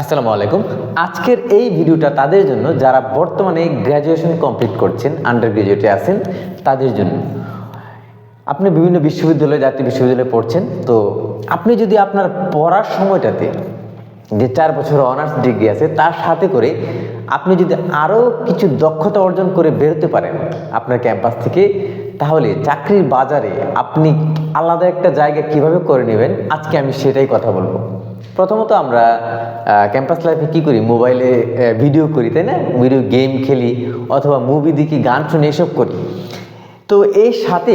আসসালামু আলাইকুম। আজকের এই ভিডিওটা তাদের জন্য যারা বর্তমানে গ্র্যাজুয়েশন কমপ্লিট করছেন আন্ডার গ্রাজুয়েটে আছেন, তাদের জন্য। আপনি বিভিন্ন বিশ্ববিদ্যালয়ে, জাতীয় বিশ্ববিদ্যালয়ে পড়ছেন, তো আপনি যদি আপনার পড়ার সময়টাতে যে চার বছর অনার্স ডিগ্রি আছে, তার সাথে করে আপনি যদি আরও কিছু দক্ষতা অর্জন করে বেরোতে পারেন আপনার ক্যাম্পাস থেকে, তাহলে চাকরির বাজারে আপনি আলাদা একটা জায়গা কীভাবে করে নেবেন, আজকে আমি সেটাই কথা বলব। প্রথমত আমরা ক্যাম্পাস লাইফে কি করি? মোবাইলে ভিডিও করি, তাই না? ভিডিও গেম খেলি, অথবা মুভি দেখি, গান শুনি, এসব করি। তো এর সাথে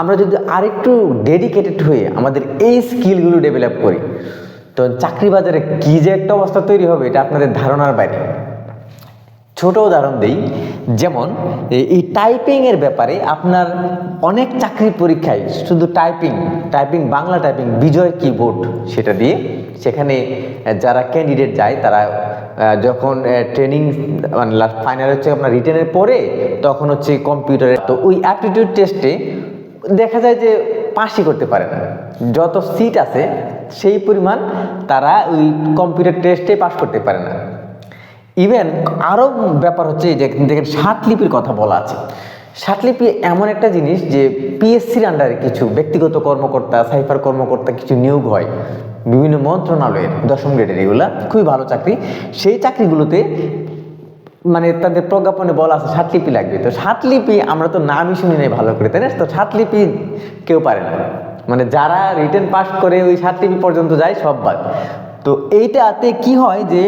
আমরা যদি আরেকটু ডেডিকেটেড হয়ে আমাদের এই স্কিলগুলো ডেভেলপ করি, তো চাকরি বাজারে কী যে একটা অবস্থা তৈরি হবে, এটা আপনাদের ধারণার বাইরে। ছোট উদাহরণ দিই। যেমন, এই- টাইপিংয়ের ব্যাপারে আপনার অনেক চাকরির পরীক্ষায় শুধু typing typing Bangla typing Bijoy keyboard সেটা দিয়ে সেখানে যারা ক্যান্ডিডেট যায়, তারা যখন ট্রেনিং মানে ফাইনাল হচ্ছে আপনার রিটেনের পরে, তখন হচ্ছে কম্পিউটারে তো ওই অ্যাপটিটিউড টেস্টে দেখা যায় যে পাশই করতে পারে না। যত সিট আছে, সেই পরিমাণ তারা ওই কম্পিউটার টেস্টে পাস করতে পারে না। ইভেন আরও ব্যাপার হচ্ছে যে দেখেন ষাটলিপির কথা বলা আছে। ষাটলিপি এমন একটা জিনিস যে পিএসসির আন্ডারে কিছু ব্যক্তিগত কর্মকর্তা সাইফার কর্মকর্তা কিছু নিয়োগ হয়, বিভিন্ন মন্ত্রণালয়ের দশম গ্রেডের এগুলা, খুবই ভালো চাকরি। সেই চাকরিগুলোতে মানে তাদের প্রজ্ঞাপনে বলা আছে ষাটলিপি লাগবে। তো ষাটলিপি আমরা তো নামই শুনি নাই ভালো করে, তাই না? তো ষাটলিপি কেউ পারে না। মানে যারা রিটার্ন পাস করে ওই ষাটলিপি পর্যন্ত যায় সব বাদ। তো এইটাতে কি হয় যে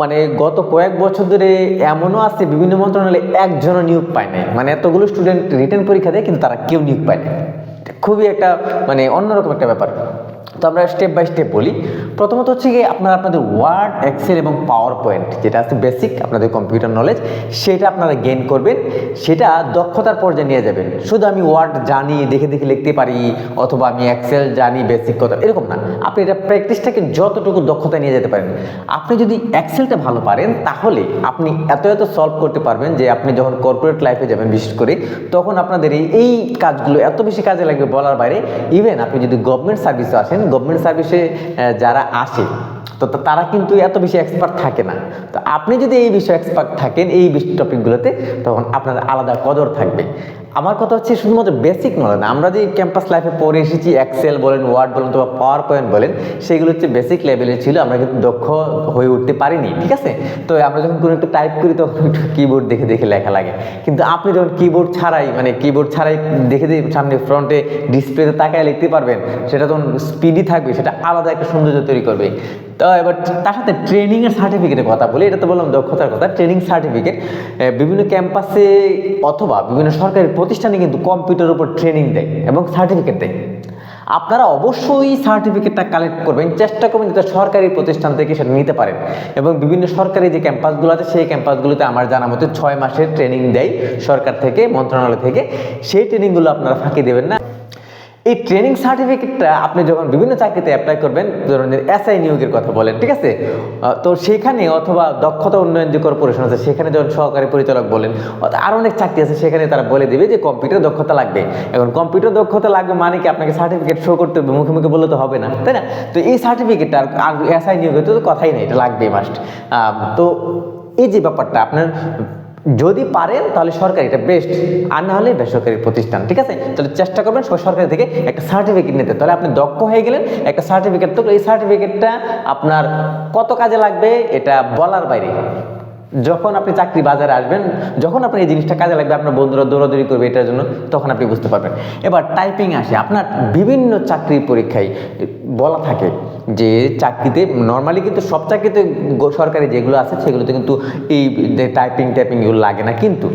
মানে গত কয়েক বছর ধরে এমনও আছে, বিভিন্ন মন্ত্রণালয়ে একজনও নিয়োগ পায় নাই। মানে এতগুলো স্টুডেন্ট রিটার্ন পরীক্ষা দেয়, কিন্তু তারা কেউ নিয়োগ পায় না খুবই একটা মানে অন্যরকম একটা ব্যাপার। তো আমরা স্টেপ বাই স্টেপ বলি। প্রথমত হচ্ছে গিয়ে আপনারা আপনাদের ওয়ার্ড এক্সেল এবং পাওয়ার পয়েন্ট যেটা আছে বেসিক আপনাদের কম্পিউটার নলেজ সেটা আপনারা গেইন করবেন, সেটা দক্ষতার পর্যায়ে নিয়ে যাবেন। শুধু আমি ওয়ার্ড জানি, দেখে দেখে লিখতে পারি, অথবা আমি এক্সেল জানি বেসিক কথা, এরকম না। আপনি এটা প্র্যাকটিসটাকে যতটুকু দক্ষতা নিয়ে যেতে পারেন। আপনি যদি এক্সেলটা ভালো পারেন, তাহলে আপনি এত এত সলভ করতে পারবেন যে আপনি যখন কর্পোরেট লাইফে যাবেন, বিশেষ করে, তখন আপনাদের এই কাজগুলো এত বেশি কাজে লাগবে বলার বাইরে। ইভেন আপনি যদি গভর্নমেন্ট সার্ভিসে আসেন গভর্নমেন্ট সার্ভিসে যারা আসে, তো তারা কিন্তু এত বেশি এক্সপার্ট থাকে না। তো আপনি যদি এই বিষয়ে এক্সপার্ট থাকেন, এই টপিকগুলোতে তখন আপনার আলাদা কদর থাকবে। আমার কথা হচ্ছে শুধুমাত্র বেসিক নলেজ না। আমরা যে ক্যাম্পাস লাইফে পড়ে এসেছি এক্সেল বলেন ওয়ার্ড বলেন অথবা পাওয়ার পয়েন্ট বলেন, সেগুলো হচ্ছে বেসিক লেভেলে ছিল, আমরা কিন্তু দক্ষ হয়ে উঠতে পারিনি, ঠিক আছে? তো আমরা যখন কোনো একটু টাইপ করি, তখন একটু কিবোর্ড দেখে দেখে লেখা লাগে। কিন্তু আপনি যখন কিবোর্ড ছাড়াই মানে কিবোর্ড ছাড়াই দেখে দেখে সামনে ফ্রন্টে ডিসপ্লেতে তাকায় লিখতে পারবেন, সেটা তখন স্পিডি থাকবে, সেটা আলাদা একটা সৌন্দর্য তৈরি করবে। তো এবার তার সাথে ট্রেনিংয়ের সার্টিফিকেটের কথা বলি, এটা তো বললাম দক্ষতার কথা। ট্রেনিং সার্টিফিকেট বিভিন্ন ক্যাম্পাসে অথবা বিভিন্ন সরকারি প্রতিষ্ঠানে কিন্তু কম্পিউটারের উপর ট্রেনিং দেয় এবং সার্টিফিকেট দেয়। আপনারা অবশ্যই সার্টিফিকেটটা কালেক্ট করবেন, চেষ্টা করবেন যাতে সরকারি প্রতিষ্ঠান থেকে সেটা নিতে পারেন। এবং বিভিন্ন সরকারি যে ক্যাম্পাসগুলো আছে, সেই ক্যাম্পাসগুলোতে আমার জানা মতো ছয় মাসের ট্রেনিং দেয় সরকার থেকে, মন্ত্রণালয় থেকে। সেই ট্রেনিংগুলো আপনারা ফাঁকি দেবেন না। এই ট্রেনিং সার্টিফিকেটটা আপনি যখন বিভিন্ন চাকরিতে অ্যাপ্লাই করবেন ধরুন এসআই নিয়োগের কথা বলেন, ঠিক আছে? তো সেখানে অথবা দক্ষতা উন্নয়ন যে কর্পোরেশন আছে, সেখানে যখন সহকারী পরিচালক বলেন আরও অনেক চাকরি আছে, সেখানে তারা বলে দেবে যে কম্পিউটার দক্ষতা লাগবে। এখন কম্পিউটার দক্ষতা লাগবে মানে কি আপনাকে সার্টিফিকেট শো করতে হবে? মুখে মুখে বললে তো হবে না, তাই না? তো এই সার্টিফিকেটটা আর এসআই নিয়োগের তো কথাই নেই, এটা লাগবে মাস্ট তো এই যে ব্যাপারটা, আপনার যদি পারেন, তাহলে সরকারি এটা বেস্ট আর না হলে বেসরকারি প্রতিষ্ঠান, ঠিক আছে? তাহলে চেষ্টা করবেন সরকারি থেকে একটা সার্টিফিকেট নিতে। তাহলে আপনি দক্ষ হয়ে গেলেন, একটা সার্টিফিকেট তো এই সার্টিফিকেটটা আপনার কত কাজে লাগবে, এটা বলার বাইরে। যখন আপনি চাকরি বাজারে আসবেন, যখন আপনার এই জিনিসটা কাজে লাগবে, আপনার বন্ধুরা দৌড়াদৌড়ি করবে এটার জন্য, তখন আপনি বুঝতে পারবেন। এবার টাইপিং আসে, আপনার বিভিন্ন চাকরি পরীক্ষায় বলা থাকে যে চাকরিতে নর্মালি কিন্তু সব চাকরিতে সরকারি যেগুলো আছে, সেগুলোতে কিন্তু এই টাইপিং টাইপিং এগুলো লাগে না। কিন্তু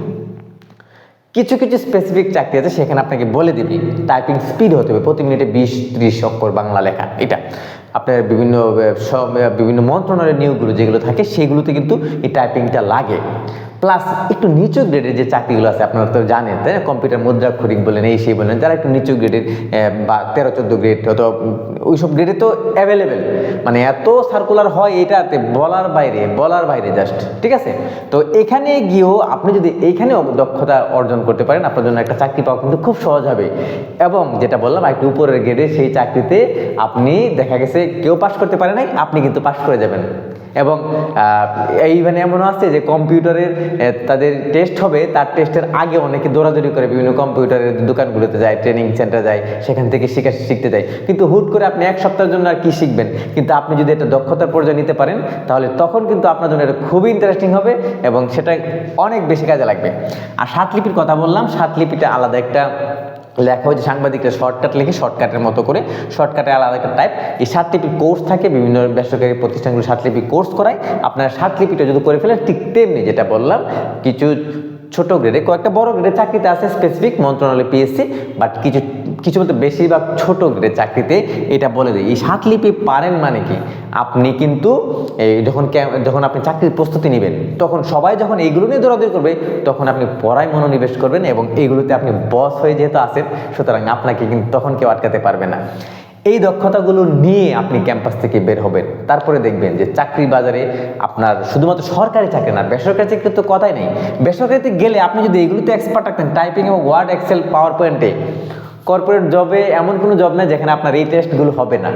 কিছু কিছু স্পেসিফিক চাকরি আছে, সেখানে আপনাকে বলে দিবি টাইপিং স্পিড হতে হবে। প্রতি মিনিটে বিশ, ত্রিশ অক্ষর বাংলা লেখা, এটা। আপনার বিভিন্ন সব বিভিন্ন মন্ত্রণালয়ের নিয়োগগুলো যেগুলো থাকে সেগুলোতে কিন্তু এই টাইপিংটা লাগে। প্লাস একটু নিচু গ্রেডের যে চাকরিগুলো আছে, আপনারা তো জানেন, তাই না? কম্পিউটার মুদ্রাক্ষরিক বলেন, এই সেই বলেন, যারা একটু নিচু গ্রেডের বা তেরো, চোদ্দ গ্রেড অথবা ওইসব গ্রেডে তো অ্যাভেলেবেল মানে এত সার্কুলার হয় এটাতে, বলার বাইরে বলার বাইরে জাস্ট ঠিক আছে? তো এখানে গিয়েও আপনি যদি এইখানে দক্ষতা অর্জন করতে পারেন, আপনার জন্য একটা চাকরি পাওয়া কিন্তু খুব সহজ হবে। এবং যেটা বললাম, একটু উপরের গ্রেডে সেই চাকরিতে আপনি, দেখা গেছে, কেউ পাশ করতে পারে নাই, আপনি কিন্তু পাশ করে যাবেন। এবং আহ, এইখানে এমনও আছে যে কম্পিউটারের তাদের টেস্ট হবে তার টেস্টের আগে অনেকে দৌড়াদৌড়ি করে বিভিন্ন কম্পিউটারের দোকানগুলোতে যায় ট্রেনিং সেন্টার যায় সেখান থেকে শিখা শিখতে যায়। কিন্তু হুট করে আপনি এক সপ্তাহের জন্য আর কি শিখবেন? কিন্তু আপনি যদি একটা দক্ষতার পর্যায়ে নিতে পারেন তাহলে তখন কিন্তু আপনার জন্য এটা খুবই ইন্টারেস্টিং হবে এবং সেটা অনেক বেশি কাজে লাগবে। আর সাত লিপির কথা বললাম সাত লিপিটা আলাদা একটা লেখা হয়েছে সাংবাদিকরা শর্টকাট লিখে শর্টকাটের মতো করে। শর্টকাটে আলাদা একটা টাইপ এই সাতলিপি কোর্স থাকে, বিভিন্ন বেসরকারি প্রতিষ্ঠানগুলো সাতলিপি কোর্স করায়। আপনারা সাতলিপিটা যদি করে ফেলেন, ঠিক তেমনি যেটা বললাম, কিছু ছোট গ্রেডে কয়েকটা বড় গ্রেডে চাকরিতে আছে স্পেসিফিক মন্ত্রণালয় পিএসসি বাট কিছু কিছু বলতে বেশিরভাগ ছোট গ্রেডের চাকরিতে এটা বলে দেয়। এই সাতলিপি পারেন মানে কি? আপনি কিন্তু এই যখন যখন আপনি চাকরির প্রস্তুতি নেবেন, তখন সবাই যখন এইগুলো নিয়ে দৌড়াদৌড়ি করবে, তখন আপনি পড়ায় মনোনিবেশ করবেন এবং এইগুলোতে আপনি বস হয়ে যেহেতু আছেন, সুতরাং আপনাকে কিন্তু তখন কেউ আটকাতে পারবে না। এই দক্ষতাগুলো নিয়ে আপনি ক্যাম্পাস থেকে বের হবেন। তারপরে দেখবেন যে চাকরি বাজারে আপনার শুধুমাত্র সরকারি চাকরি না, বেসরকারি চাকরি তো কথাই নেই। বেসরকারিতে গেলে আপনি যদি এগুলোতে এক্সপার্ট থাকতেন টাইপিং এবং ওয়ার্ড এক্সেল পাওয়ার পয়েন্টে কর্পোরেট জবে এমন কোনো জব নেই যেখানে আপনার এই টেস্টগুলো হবে না।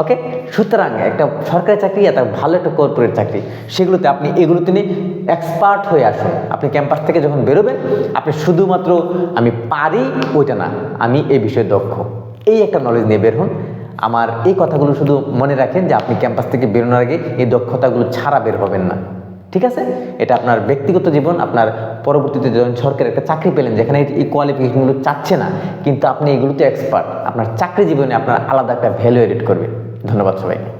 ওকে সুতরাং একটা সরকারি চাকরি একটা ভালো একটা কর্পোরেট চাকরি, সেগুলোতে আপনি এগুলোতে নিয়ে এক্সপার্ট হয়ে আসুন। আপনি ক্যাম্পাস থেকে যখন বেরোবেন, আপনি শুধুমাত্র আমি পারি ওইটা না, আমি এই বিষয়ে দক্ষ। এই একটা নলেজ নিয়ে বের হন। আমার এই কথাগুলো শুধু মনে রাখেন যে আপনি ক্যাম্পাস থেকে বেরোনোর আগে এই দক্ষতাগুলো ছাড়া বের হবেন না। ঠিক আছে? এটা আপনার ব্যক্তিগত জীবন, আপনার পরবর্তীতে যখন সরকার একটা চাকরি পেলেন, যেখানে এই কোয়ালিফিকেশনগুলো চাচ্ছে না, কিন্তু আপনি এগুলোতে এক্সপার্ট আপনার চাকরি জীবনে আপনার আলাদা একটা ভ্যালু এডিট করবে। ধন্যবাদ সবাইকে।